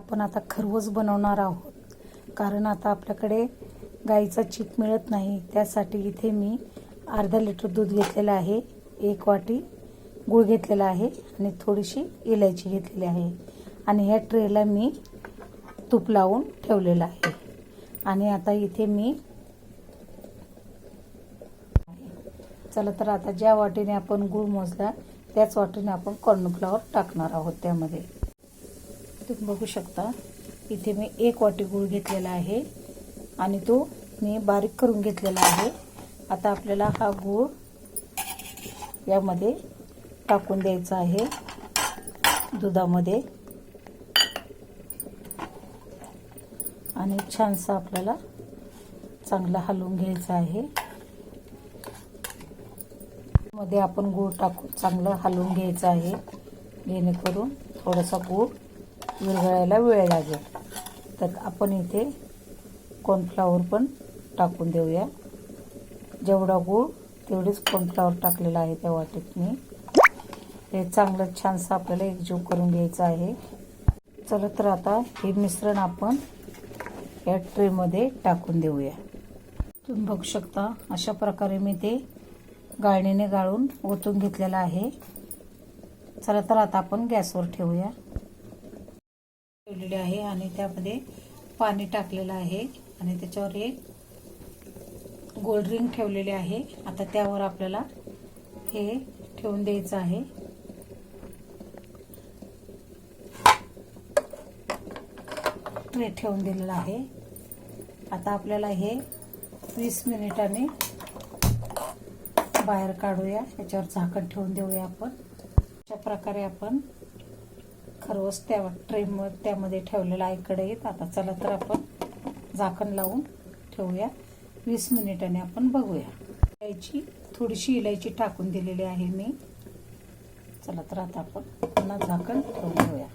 आपण आता खरवस बनवणार आहोत. कारण आता आपल्याकडे गाईचा चीक मिळत नाही. त्यासाठी इथे मी अर्धा लिटर दूध घेतलेलं आहे. एक वाटी गूळ घेतलेला आहे आणि थोडीशी इलायची घेतलेली आहे. आणि ह्या ट्रेला मी तूप लावून ठेवलेलं आहे. आणि आता इथे मी चला तर आता ज्या वाटीने आपण गूळ मोजला त्याच वाटीने आपण कॉर्नफ्लॉवर टाकणार आहोत त्यामध्ये. तुम्ही बघू शकता. इथे मी एक वाटी गूळ घेतलेला आहे आणि तो मी बारीक करून घेतलेला आहे. आता आपल्याला हा गूळ यामध्ये टाकून द्यायचा आहे. दुधामध्ये. आणि छानसा आपल्याला चांगला हलवून घ्यायचा आहे. मध्ये आपण गूळ टाकून चांगलं हलवून घ्यायचं आहे. जेणेकरून थोडासा गूळ विरघळायला वेळ लागेल. तर आपण इथे कॉर्नफ्लावर पण टाकून देऊया. जेवढा गूळ तेवढीच कॉर्नफ्लावर टाकलेला आहे त्या वाटेत मी हे चांगलं छानसं आपल्याला एकजीव करून घ्यायचं आहे. चला तर आता हे मिश्रण आपण या ट्रेमध्ये टाकून देऊया. तुम्ही बघू शकता अशा प्रकारे मी ते गाळणीने गाळून ओतून घेतलेलं आहे. चला तर आता आपण गॅसवर ठेवूया. ठेवलेले आहे आणि त्यामध्ये पाणी टाकलेलं आहे आणि त्याच्यावर एक गोल्ड रिंग ठेवलेले आहे. आता त्यावर आपल्याला हे ठेवून द्यायचं आहे. ट्रे ठेवून दिलेला आहे. आता आपल्याला हे वीस मिनिटाने बाहेर काढूया. याच्यावर झाकण ठेवून देऊया आपण. अशा प्रकारे आपण खरवस त्या ट्रेम त्यामध्ये ठेवलेला आहे कढईत आता चला तर आपण झाकण लावून ठेवूया. वीस मिनिटाने आपण बघूया. इलायची थोडीशी इलायची टाकून दिलेली आहे मी. चला तर आता आपण पुन्हा झाकण ठेवून घेऊया.